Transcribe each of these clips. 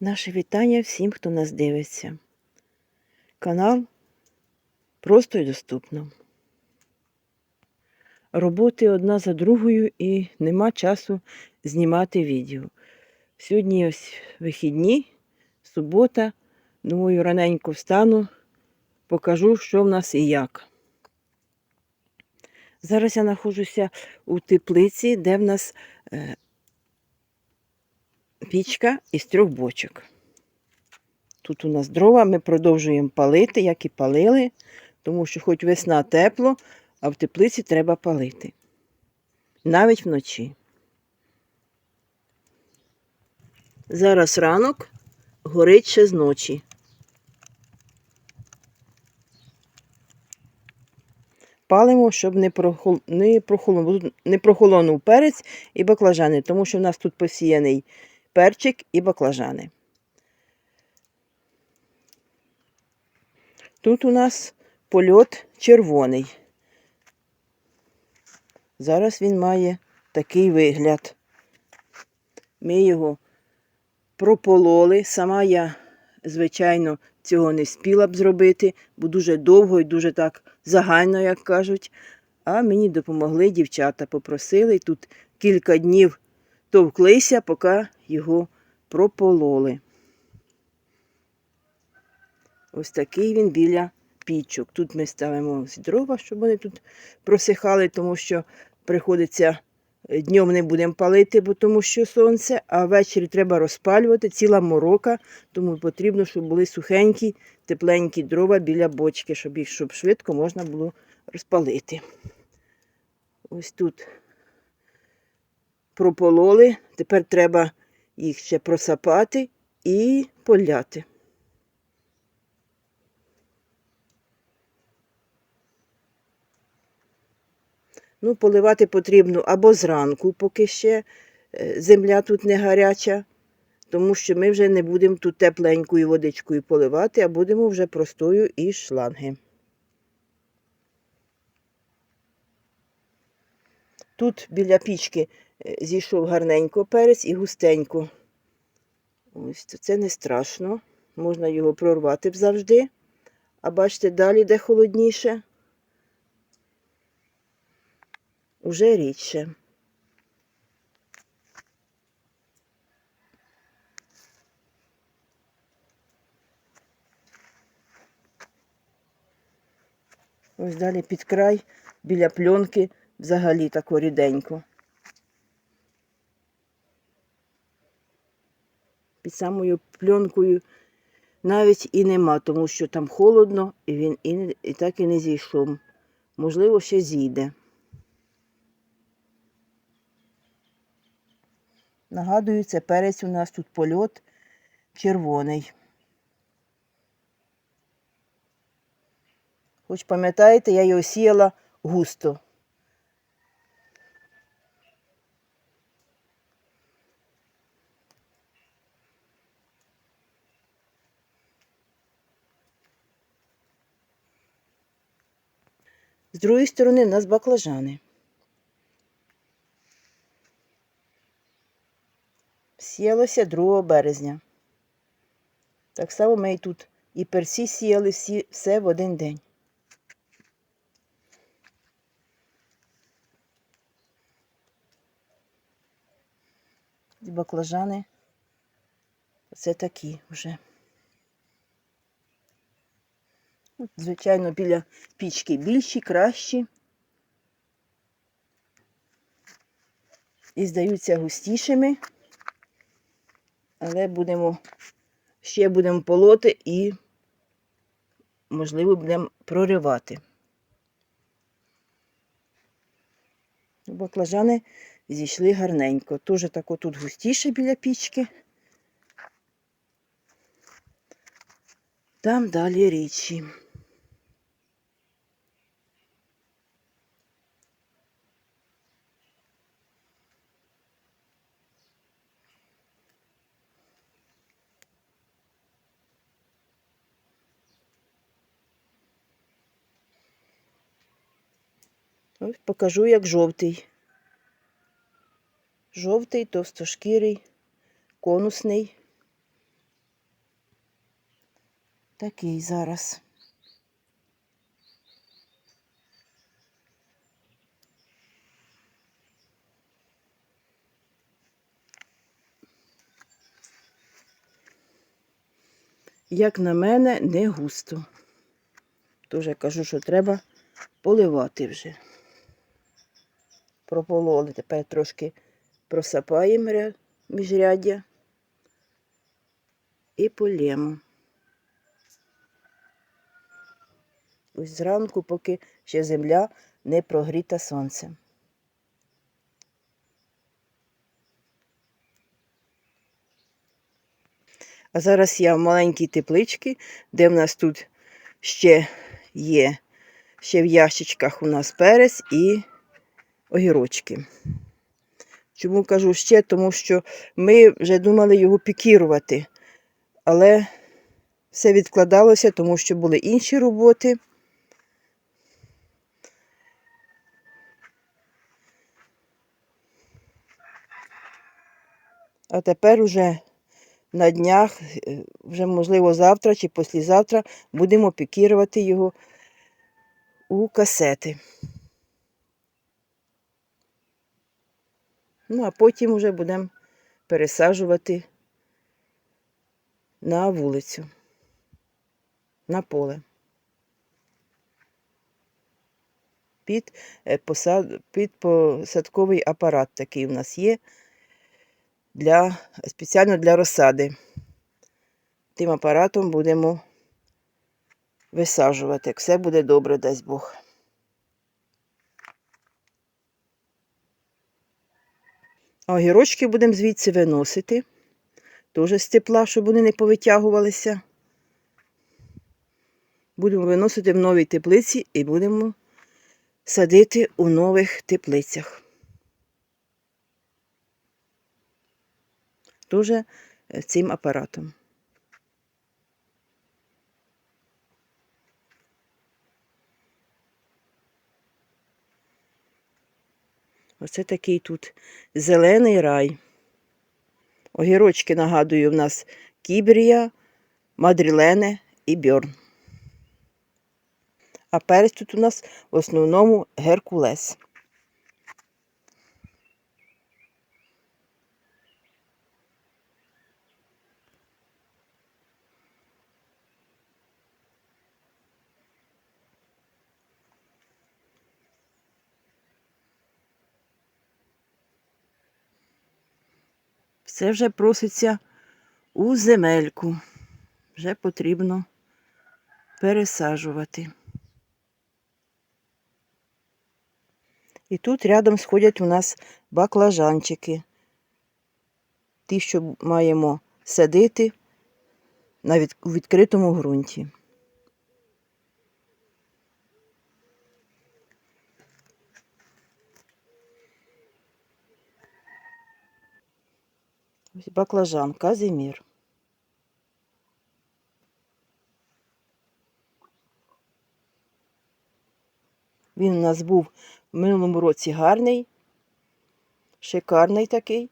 Наше вітання всім, хто нас дивиться. Канал просто і доступно. Роботи одна за другою і нема часу знімати відео. Сьогодні ось вихідні, субота. Думаю, раненько встану, покажу, що в нас і як. Зараз я знаходжуся у теплиці, де в нас е, пічка із трьох бочок. Тут у нас дрова, ми продовжуємо палити, як і палили, тому що хоч весна тепло, а в теплиці треба палити. Навіть вночі. Зараз ранок горить ще з ночі. Палимо, щоб не, прохол... не, прохолонув... не прохолонув перець і баклажани, тому що в нас тут посіяний перчик і баклажани. Тут у нас польот червоний. Зараз він має такий вигляд. Ми його пропололи. Сама я, звичайно, цього не спіла б зробити, бо дуже довго і дуже так загально, як кажуть. А мені допомогли дівчата, попросили. Тут кілька днів товклися, поки його пропололи. Ось такий він біля пічок. Тут ми ставимо дрова, щоб вони тут просихали, тому що приходиться е, днем не будемо палити, бо тому що сонце, а ввечері треба розпалювати, ціла морока, тому потрібно, щоб були сухенькі, тепленькі дрова біля бочки, щоб їх щоб швидко можна було розпалити. Ось тут пропололи, тепер треба їх ще просапати і поляти. Ну, поливати потрібно або зранку, поки ще е, земля тут не гаряча, тому що ми вже не будемо тут тепленькою водичкою поливати, а будемо вже простою із шланги. Тут біля пічки зійшов гарненько перець і густенько. Ось це не страшно. Можна його прорвати завжди. А бачите, далі де холодніше. Уже рідше. Ось далі під край, біля пленки, взагалі тако ріденько. Під самою пленкою навіть і нема, тому що там холодно, і він і, і так і не зійшов. Можливо, ще зійде. Нагадую, це перець у нас тут польот червоний. Хоч пам'ятаєте, я його сіяла густо. З другої сторони в нас баклажани. Сіялося 2 березня. Так само ми і тут і персі сіяли всі, все в один день. Ці баклажани це такі вже. Звичайно, біля пічки більші, кращі. І здаються густішими але будемо ще будемо полоти і, можливо, будемо проривати. Баклажани зійшли гарненько. Теж так отут густіше біля пічки. Там далі річі. Ось покажу, як жовтий. Жовтий, товстошкірий, конусний. такий зараз. Як на мене, не густо. Тоже кажу, що треба поливати вже. Пропололи. Тепер трошки просапаємо міжряддя і полємо. Ось зранку, поки ще земля не прогріта сонцем. А зараз я в маленькій тепличці, де в нас тут ще є, ще в ящичках у нас перець і огірочки. Чому кажу ще? Тому що ми вже думали його пікірувати, але все відкладалося, тому що були інші роботи. А тепер уже на днях, е, вже можливо завтра чи післязавтра, будемо пікірувати його у касети. Ну, а потім вже будемо пересаджувати на вулицю, на поле. Під, е, посад, під посадковий апарат такий у нас є для, спеціально для розсади. Тим апаратом будемо висаджувати. Все буде добре, дасть Бог. А огірочки будемо звідси виносити. Теж з тепла, щоб вони не повитягувалися. Будемо виносити в новій теплиці і будемо садити у нових теплицях. Теж е, цим апаратом. Оце такий тут зелений рай. Огірочки, нагадую, в нас кібрія, мадрілене і бьорн. А перець тут у нас в основному геркулес. Все вже проситься у земельку. Вже потрібно пересаджувати. І тут рядом сходять у нас баклажанчики. Ті, що маємо садити на від... у відкритому ґрунті. Баклажан, Казимір. Він у нас був в минулому році гарний, шикарний такий.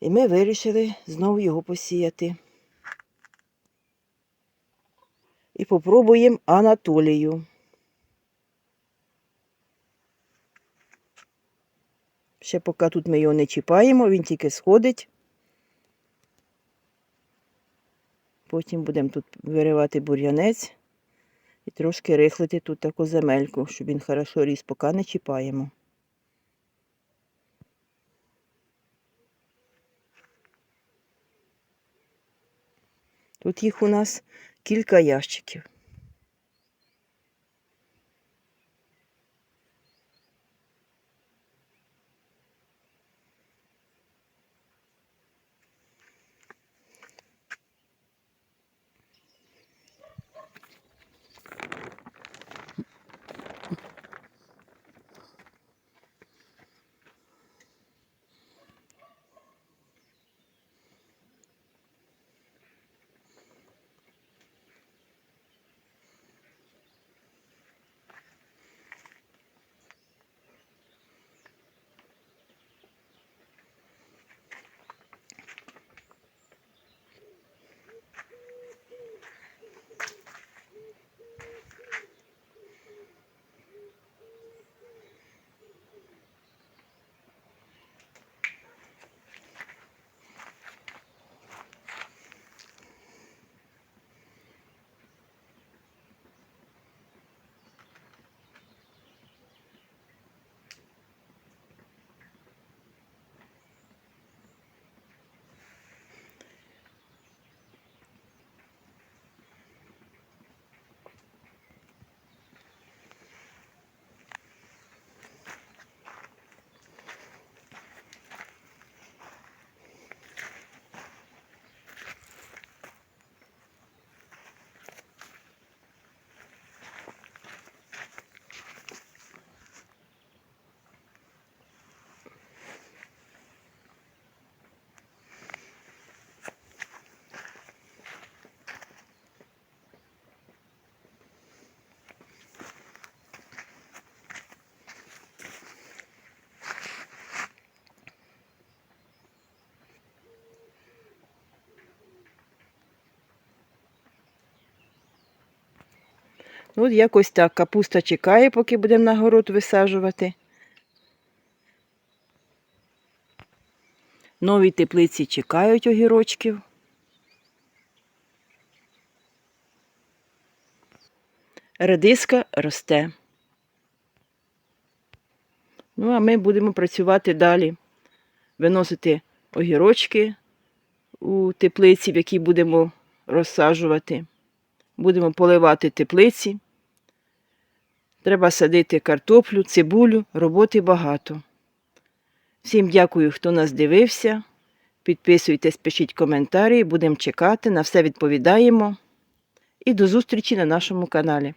І ми вирішили знову його посіяти. І попробуємо Анатолію. Ще поки тут ми його не чіпаємо, він тільки сходить. Потім будемо тут виривати бур'янець і трошки рихлити тут таку земельку, щоб він хорошо ріс, поки не чіпаємо. Тут їх у нас кілька ящиків. Ну, якось так. Капуста чекає, поки будемо на город висаджувати. Нові теплиці чекають огірочків. Редиска росте. Ну, а ми будемо працювати далі, виносити огірочки у теплиці, в якій будемо розсаджувати. Будемо поливати теплиці. Треба садити картоплю, цибулю, роботи багато. Всім дякую, хто нас дивився. Підписуйтесь, пишіть коментарі, будемо чекати, на все відповідаємо. І до зустрічі на нашому каналі.